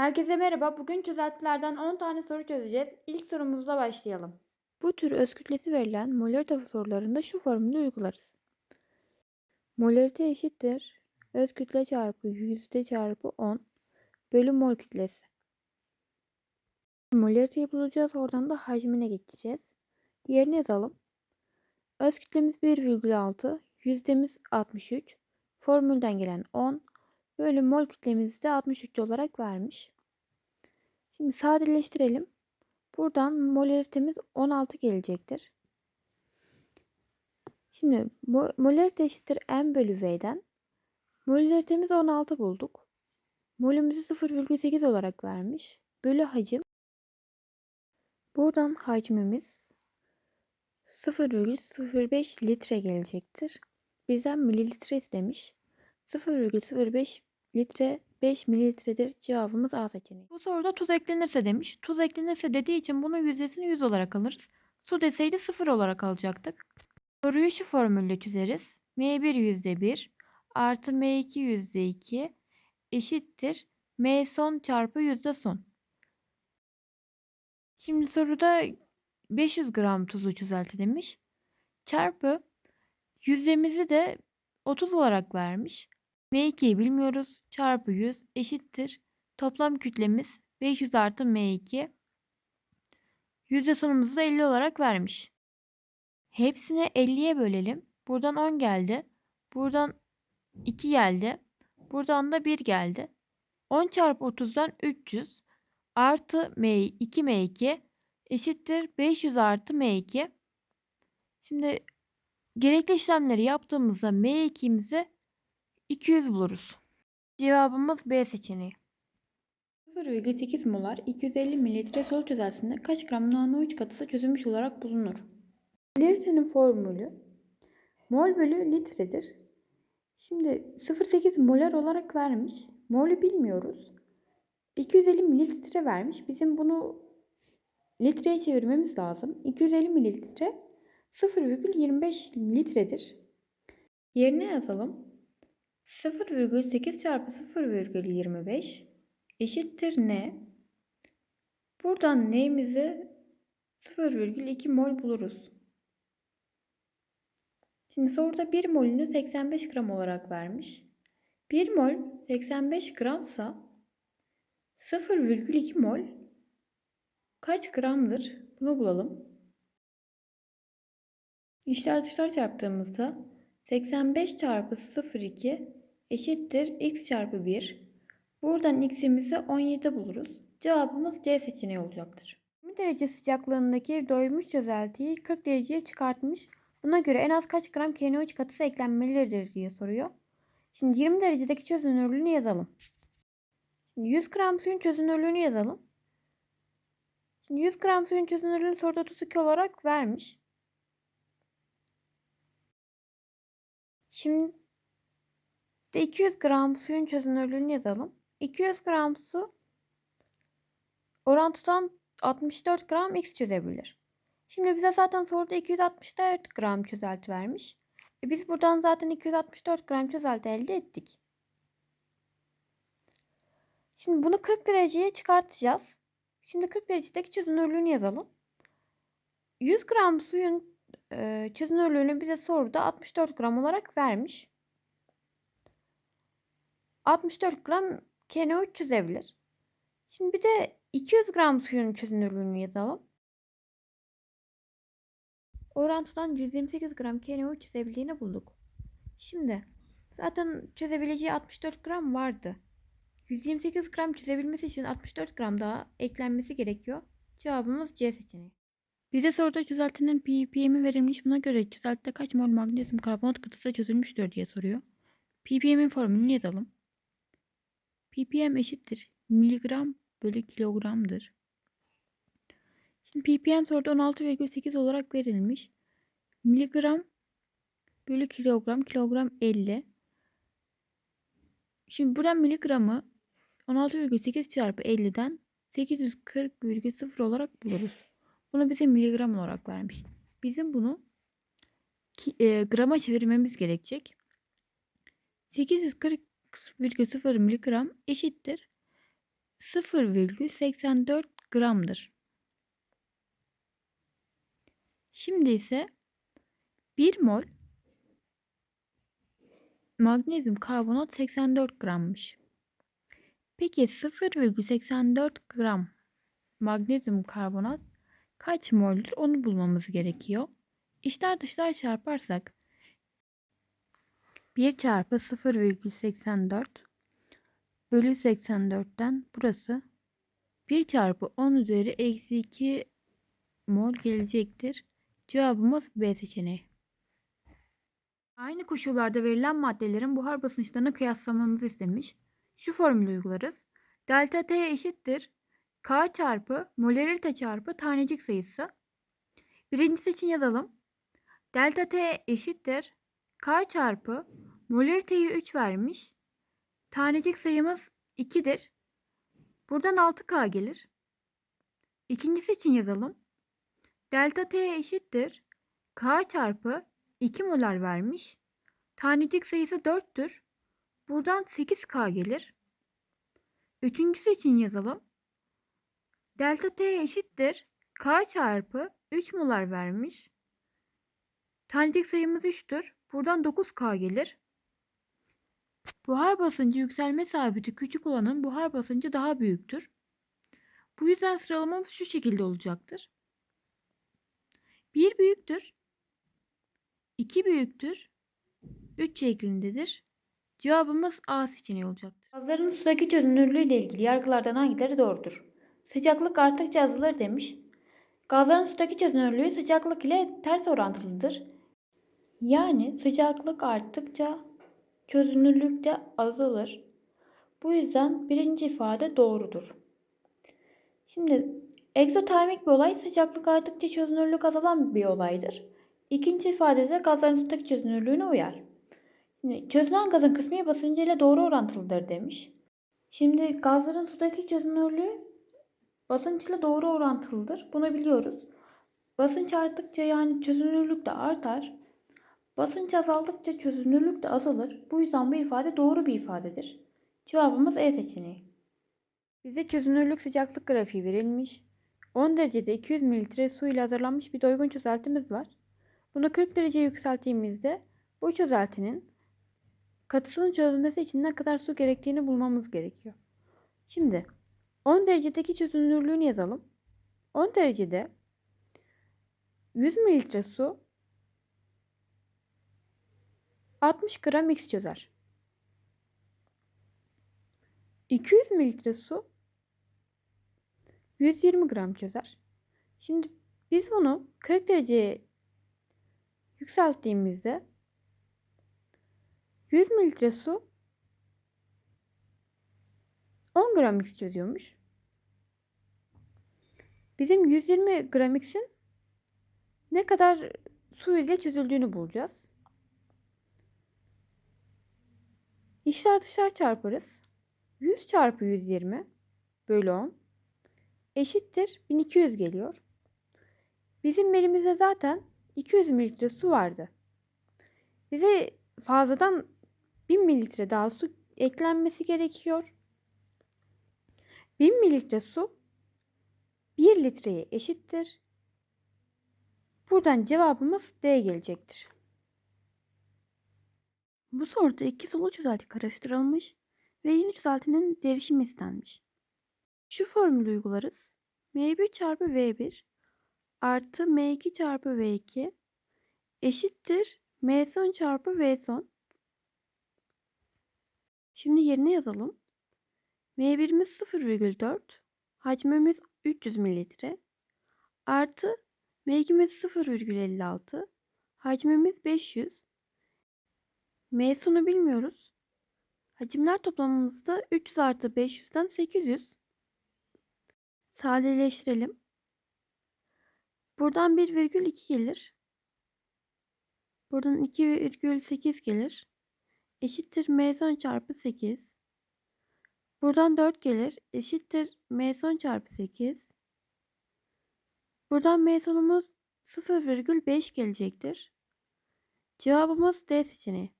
Herkese merhaba. Bugün çözeltilerden 10 tane soru çözeceğiz. İlk sorumuzla başlayalım. Bu tür öz kütlesi verilen molarite sorularında şu formülü uygularız. Molarite eşittir öz kütle çarpı yüzde çarpı 10 bölü mol kütlesi. Molariteyi bulacağız. Oradan da hacmine geçeceğiz. Yerine yazalım. Öz kütlemiz 1,6, yüzdemiz 63, formülden gelen 10 bölü mol kütlemizi de 63 olarak vermiş. Şimdi sadeleştirelim. Buradan molaritemiz 16 gelecektir. Şimdi mo- molarite eşittir m bölü v'den. Molaritemiz 16 bulduk. Molümüzü 0,8 olarak vermiş. Bölü hacim. Buradan hacmimiz 0,05 litre gelecektir. Bizden mililitre istemiş. 0,05 litre 5 mililitredir. Cevabımız A seçeneği. Bu soruda tuz eklenirse demiş. Tuz eklenirse dediği için bunun yüzdesini 100 olarak alırız. Su deseydi 0 olarak alacaktık. Soruyu şu formülle çözeriz. M1 yüzde 1 artı M2 yüzde 2 eşittir M son çarpı yüzde son. Şimdi soruda 500 gram tuzu çözelti demiş. Çarpı yüzdemizi de 30 olarak vermiş. M2'yi bilmiyoruz. Çarpı 100 eşittir. Toplam kütlemiz 500 artı M2. Yüzde sonumuzu da 50 olarak vermiş. Hepsini 50'ye bölelim. Buradan 10 geldi. Buradan 2 geldi. Buradan da 1 geldi. 10 çarpı 30'dan 300 artı M2 M2 eşittir 500 artı M2. Şimdi gerekli işlemleri yaptığımızda M2'mizi 200 buluruz. Cevabımız B seçeneği. 0,8 molar 250 mililitre sol çözeltisinde kaç gram NaNO3 katısı çözülmüş olarak bulunur? Molaritenin formülü mol bölü litredir. Şimdi 0,8 molar olarak vermiş. Mol'ü bilmiyoruz. 250 mililitre vermiş. Bizim bunu litreye çevirmemiz lazım. 250 mililitre 0,25 litredir. Yerine yazalım. 0,8 çarpı 0,25 eşittir ne? Buradan neyimizi 0,2 mol buluruz. Şimdi soruda 1 molünü 85 gram olarak vermiş. 1 mol 85 gramsa 0,2 mol kaç gramdır? Bunu bulalım. İşler dışlar çarptığımızda 85 çarpı 0,2 eşittir x çarpı 1. Buradan x'imizi 17 buluruz. Cevabımız C seçeneği olacaktır. 20 derece sıcaklığındaki doymuş çözeltiyi 40 dereceye çıkartmış. Buna göre en az kaç gram KNO3 katısı eklenmelidir diye soruyor. Şimdi 20 derecedeki çözünürlüğünü yazalım. Şimdi 100 gram suyun çözünürlüğünü yazalım. Şimdi 100 gram suyun çözünürlüğünü soruda 32 olarak vermiş. Şimdi de 200 gram suyun çözünürlüğünü yazalım. 200 gram su orantıdan 64 gram x çözebilir. Şimdi bize zaten soruda 264 gram çözelti vermiş. E biz buradan zaten 264 gram çözelti elde ettik. Şimdi bunu 40 dereceye çıkartacağız. Şimdi 40 derecedeki çözünürlüğünü yazalım. 100 gram suyun e, çözünürlüğünü bize soruda 64 gram olarak vermiş. 64 gram KNO3 çözebilir. Şimdi bir de 200 gram suyun çözünürlüğünü yazalım. Orantıdan 128 gram KNO3 çözebildiğini bulduk. Şimdi zaten çözebileceği 64 gram vardı. 128 gram çözebilmesi için 64 gram daha eklenmesi gerekiyor. Cevabımız C seçeneği. Bize soruda çözeltinin ppm'i verilmiş. Buna göre çözeltide kaç mol magnezyum karbonat katısı çözülmüştür diye soruyor. ppm'in formülünü yazalım. Ppm eşittir miligram bölü kilogramdır. Şimdi ppm soruda 16,8 olarak verilmiş. Miligram bölü kilogram, kilogram 50. Şimdi buradan miligramı 16,8 çarpı 50'den 840,0 olarak buluruz. Bunu bize miligram olarak vermiş. Bizim bunu ki, e, grama çevirmemiz gerekecek. 840,0 miligram eşittir. 0,84 gramdır. Şimdi ise 1 mol magnezyum karbonat 84 grammış. Peki 0,84 gram magnezyum karbonat kaç mol'dür onu bulmamız gerekiyor. İçler dışlar çarparsak 1 çarpı 0,84 bölü 84'ten burası 1 çarpı 10 üzeri eksi 2 mol gelecektir. Cevabımız B seçeneği. Aynı koşullarda verilen maddelerin buhar basınçlarını kıyaslamamızı istemiş. Şu formülü uygularız. Delta T eşittir. K çarpı molarite çarpı tanecik sayısı. Birincisi için yazalım. Delta T eşittir. K çarpı molariteyi 3 vermiş. Tanecik sayımız 2'dir. Buradan 6K gelir. İkincisi için yazalım. Delta T eşittir. K çarpı 2 molar vermiş. Tanecik sayısı 4'tür. Buradan 8K gelir. Üçüncüsü için yazalım. Delta T eşittir. K çarpı 3 molar vermiş. Tanecik sayımız 3'tür. Buradan 9K gelir. Buhar basıncı yükselme sabiti küçük olanın buhar basıncı daha büyüktür. Bu yüzden sıralamamız şu şekilde olacaktır. 1 büyüktür. 2 büyüktür. 3 şeklindedir. Cevabımız A seçeneği olacaktır. Gazların sudaki çözünürlüğü ile ilgili yargılardan hangileri doğrudur? Sıcaklık arttıkça azalır demiş. Gazların sudaki çözünürlüğü sıcaklık ile ters orantılıdır. Yani sıcaklık arttıkça çözünürlük de azalır. Bu yüzden birinci ifade doğrudur. Şimdi egzotermik bir olay sıcaklık arttıkça çözünürlük azalan bir olaydır. İkinci ifade de gazların sudaki çözünürlüğüne uyar. Şimdi çözünen gazın kısmi basıncıyla doğru orantılıdır demiş. Şimdi gazların sudaki çözünürlüğü basınçla doğru orantılıdır. Bunu biliyoruz. Basınç arttıkça yani çözünürlük de artar. Basınç azaldıkça çözünürlük de azalır. Bu yüzden bu ifade doğru bir ifadedir. Cevabımız E seçeneği. Bize çözünürlük sıcaklık grafiği verilmiş. 10 derecede 200 mililitre su ile hazırlanmış bir doygun çözeltimiz var. Bunu 40 derece yükselttiğimizde bu çözeltinin katısının çözülmesi için ne kadar su gerektiğini bulmamız gerekiyor. Şimdi 10 derecedeki çözünürlüğünü yazalım. 10 derecede 100 mililitre su 60 gram X çözer. 200 mililitre su 120 gram çözer. Şimdi biz bunu 40 dereceye yükselttiğimizde 100 mililitre su 10 gram X çözüyormuş. Bizim 120 gram X'in ne kadar su ile çözüldüğünü bulacağız. İçler dışlar çarparız. 100 çarpı 120 bölü 10 eşittir 1200 geliyor. Bizim elimizde zaten 200 mililitre su vardı. Bize fazladan 1000 mililitre daha su eklenmesi gerekiyor. 1000 mililitre su 1 litreye eşittir. Buradan cevabımız D gelecektir. Bu soruda iki sulu çözelti karıştırılmış ve yeni çözeltinin derişimi istenmiş. Şu formülü uygularız. M1 çarpı V1 artı M2 çarpı V2 eşittir M son çarpı V son. Şimdi yerine yazalım. M1'imiz 0,4 hacmimiz 300 mililitre artı M2'miz 0,56 hacmimiz 500 M sonu bilmiyoruz. Hacimler toplamımızda 300 artı 500'den 800. Sadeleştirelim. Buradan 1,2 gelir. Buradan 2,8 gelir. Eşittir M son çarpı 8. Buradan 4 gelir. Eşittir M son çarpı 8. Buradan M sonumuz 0,5 gelecektir. Cevabımız D seçeneği.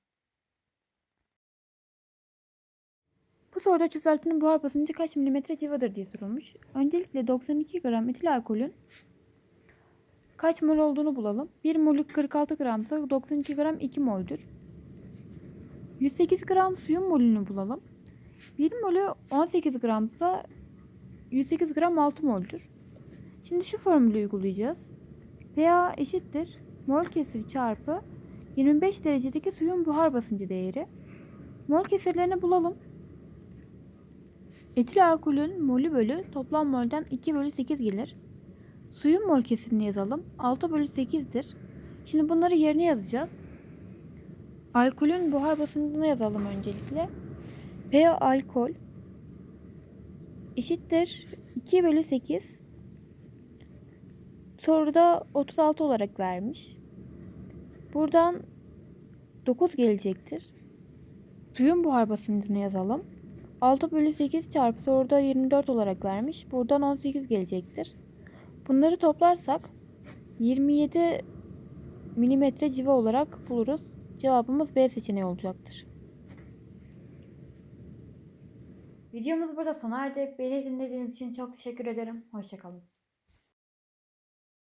Soruda çözeltinin buhar basıncı kaç milimetre civadır diye sorulmuş. Öncelikle 92 gram etil alkolün kaç mol olduğunu bulalım. 1 molü 46 gramsa 92 gram 2 moldür. 108 gram suyun molünü bulalım. 1 molü 18 gramsa 108 gram 6 moldür. Şimdi şu formülü uygulayacağız. pH eşittir mol kesiri çarpı 25 derecedeki suyun buhar basıncı değeri. Mol kesirlerini bulalım. Etil alkolün molü bölü toplam molden 2 bölü 8 gelir. Suyun mol kesirini yazalım. 6 bölü 8'dir. Şimdi bunları yerine yazacağız. Alkolün buhar basıncını yazalım öncelikle. pH alkol eşittir 2 bölü 8. Soruda 36 olarak vermiş. Buradan 9 gelecektir. Suyun buhar basıncını yazalım. 6 bölü 8 çarpı soruda 24 olarak vermiş. Buradan 18 gelecektir. Bunları toplarsak 27 milimetre civa olarak buluruz. Cevabımız B seçeneği olacaktır. Videomuz burada sona erdi. Beni dinlediğiniz için çok teşekkür ederim. Hoşçakalın.